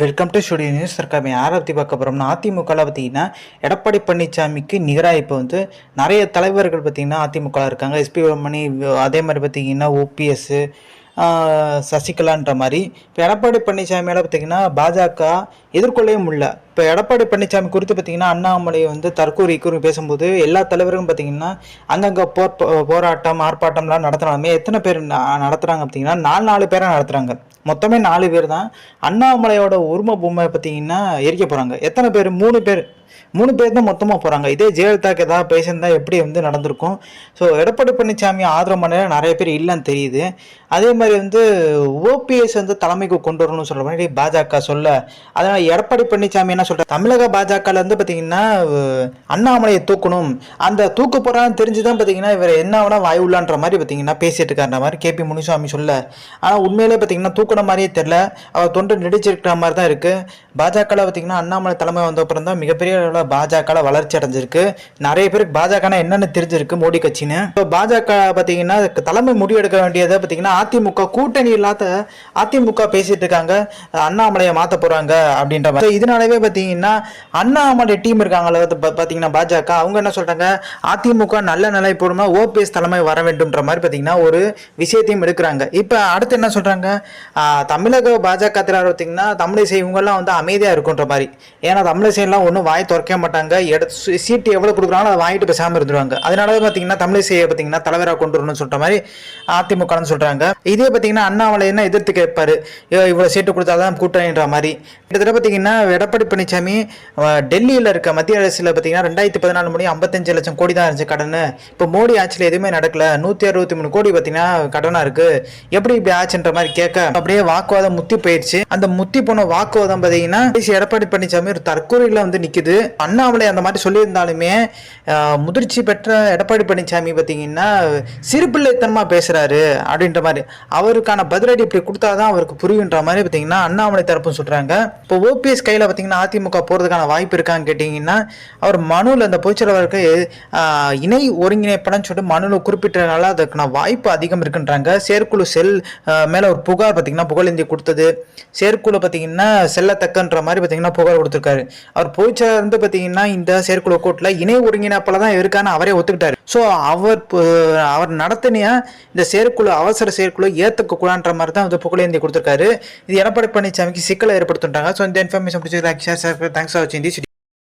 Welcome to studio news இருக்காம யாரை பற்றி பார்க்க போகிறோம்னா அதிமுகவில் பார்த்தீங்கன்னா எடப்பாடி பழனிசாமிக்கு நிகராக இப்போ வந்து நிறைய தலைவர்கள் பார்த்தீங்கன்னா அதிமுக இருக்காங்க. எஸ்பி வேலுமணி அதே மாதிரி பார்த்தீங்கன்னா ஓபிஎஸ் சசிகலான்ற மாதிரி. இப்போ எடப்பாடி பழனிசாமியால் பார்த்தீங்கன்னா பாஜக எதிர்கொள்ளவே முடியல. இப்போ எடப்பாடி பழனிசாமி குறித்து பார்த்தீங்கன்னா அண்ணாமலை வந்து தற்கூறு கூறி பேசும்போது எல்லா தலைவரும் பார்த்தீங்கன்னா அங்கங்கே போர் போராட்டம் ஆர்ப்பாட்டம்லாம் நடத்தினாலுமே எத்தனை பேர் ந- நடத்துறாங்க பார்த்தீங்கன்னா நாலு நாலு பேரை நடத்துகிறாங்க மொத்தமே நாலு பேர் தான் அண்ணாமலையோட உரும பொம்மை பார்த்தீங்கன்னா எரிக்க போகிறாங்க எத்தனை பேர்? மூணு பேர். மூணு பேர் தான் மொத்தமாக போகிறாங்க இதே ஜெயலலிதாக்கு ஏதாவது பேசியிருந்தா எப்படி வந்து நடந்திருக்கும்? ஸோ எடப்பாடி பழனிசாமி ஆதரவு பண்ண நிறைய பேர் இல்லைன்னு தெரியுது. அதே மாதிரி வந்து ஓபிஎஸ் வந்து தலைமைக்கு கொண்டு வரணும்னு சொல்கிற மாதிரி பாஜக சொல்ல. அதனால் எடப்பாடி பழனிசாமி என்ன சொல்கிறார் தமிழக பாஜகவில் வந்து பார்த்தீங்கன்னா அண்ணாமலையை தூக்கணும். அந்த தூக்க போகிறான்னு தெரிஞ்சு தான் பார்த்தீங்கன்னா இவர் என்ன வேணால் வாய் உள்ளான்ற மாதிரி பார்த்தீங்கன்னா பேசிட்டு இருக்கான்ற மாதிரி கேபி முனுசாமி சொல்ல. ஆனால் உண்மையிலே பார்த்தீங்கன்னா தூக்குன மாதிரியே தெரில அவர் தொண்டை நெடிச்சிருக்கிற மாதிரி தான் இருக்குது பாஜகவில் பார்த்தீங்கன்னா அண்ணாமலை தலைமை வந்த அப்புறம் தான் மிகப்பெரிய அளவில் பாஜகவில் வளர்ச்சி அடைஞ்சிருக்கு. நிறைய பேருக்கு பாஜகனா என்னென்னு தெரிஞ்சிருக்கு மோடி கட்சின்னு. இப்போ பாஜக பார்த்தீங்கன்னா தலைமை முடிவெடுக்க வேண்டியதை பார்த்தீங்கன்னா அதிமுக கூட்டணி இல்லாத அதிமுக பேசிட்டு இருக்காங்க. அண்ணாமலையை மாற்ற போகிறாங்க அப்படின்ற மாதிரி. இதனாலவே பார்த்தீங்கன்னா அண்ணாமலை டீம் இருக்காங்களே பார்த்தீங்கன்னா பாஜக. அவங்க என்ன சொல்கிறாங்க அதிமுக நல்ல நிலை போடுமா ஓபிஎஸ் தலைமை வர வேண்டும்ன்ற மாதிரி பார்த்தீங்கன்னா ஒரு விஷயத்தையும் எடுக்கிறாங்க. இப்போ அடுத்து என்ன சொல்கிறாங்க தமிழக பாஜக தலைவர் பார்த்தீங்கன்னா தமிழிசை இவங்கெல்லாம் வந்து அமைதியாக இருக்குன்ற மாதிரி. ஏன்னா தமிழிசைலாம் ஒன்றும் வாய் திறக்க மாட்டாங்க. எட சீட்டு எவ்வளோ கொடுக்குறாங்களோ அதை வாங்கிட்டு பேசாமல் இருந்துருவாங்க. அதனால பார்த்தீங்கன்னா தமிழிசையை பார்த்தீங்கன்னா தலைவராக கொண்டு வரணும்னு சொல்கிற மாதிரி அதிமுகன்னு சொல்கிறாங்க இதே பார்த்தீங்கன்னா அண்ணாமலைன்னா எதிர்த்து கேட்பார்? இவ்வளோ சீட்டு கொடுத்தாதான் கூட்டணின்ற மாதிரி. கிட்டத்தட்ட பார்த்தீங்கன்னா எடப்பாடி பழனிசாமி டெல்லியில் இருக்க மத்திய அரசில் பார்த்தீங்கன்னா ரெண்டாயிரத்தி பதினாலு மணி ஐம்பத்தஞ்சு லட்சம் கோடி தான் இருந்துச்சு கடன் இப்போ மோடி ஆட்சியில் எதுவுமே நடக்கல. நூற்றி அறுபத்தி மூணு கோடி பார்த்தீங்கன்னா கடனாக இருக்குது எப்படி இப்படி ஆச்சுன்ற மாதிரி கேட்க அப்படியே வாக்குவாதம் முத்தி போயிடுச்சு அந்த முத்தி போன வாக்குவாதம் பார்த்தீங்கன்னா எடப்பாடி பழனிசாமி ஒரு தற்கொலையில் வந்து நிற்குது அண்ணாமலை அந்த மாதிரி சொல்லியிருந்தாலுமே முதிர்ச்சி பெற்ற எடப்பாடி பழனிசாமி பார்த்தீங்கன்னா சிறுபிள்ளைத்தனமாக பேசுகிறாரு அப்படின்ற மாதிரி. அவருக்கான பதிலடி இப்படி கொடுத்தாதான் அவருக்கு புரியுன்ற மாதிரி பார்த்தீங்கன்னா அண்ணாமலை தரப்பும் சொல்கிறாங்க இப்போ ஓபிஎஸ் கையில் பார்த்தீங்கன்னா அதிமுக போகிறதுக்கான வாய்ப்பு இருக்கான்னு கேட்டிங்கன்னா அவர் மனுவில் அந்த பொதுச்செயலாளருக்கு இணை ஒருங்கிணைப்படன்னு சொல்லிட்டு மனுவில் குறிப்பிட்டனால அதுக்கான வாய்ப்பு அதிகம் இருக்குன்றாங்க. செயற்குழு செல் மேலே ஒரு புகார் பார்த்தீங்கன்னா புகழேந்தி கொடுத்தது. செயற்குழு பார்த்தீங்கன்னா செல்லத்தக்கன்ற மாதிரி பார்த்தீங்கன்னா புகார் கொடுத்துருக்காரு. அவர் பொதுச்செயலாளர் வந்து பார்த்தீங்கன்னா இந்த செயற்குழு கூட்டில் இணை ஒருங்கிணைப்பில் தான் இருக்கான்னு அவரே ஒத்துக்கிட்டாரு. ஸோ அவர் அவர் நடத்தினிய இந்த செயற்குழு அவசர செயற்குழு ஏற்றுக்க கூடான்ற மாதிரி தான் வந்து புகழேந்தி கொடுத்துருக்காரு. இது எடப்பாடி பழனிசாமிக்கு சிக்கலை ஏற்படுத்துட்டாங்க. ஸோ இந்த இன்ஃபர்மேஷன் தேங்க்ஸ் ஃபார் வாட்சிங் தி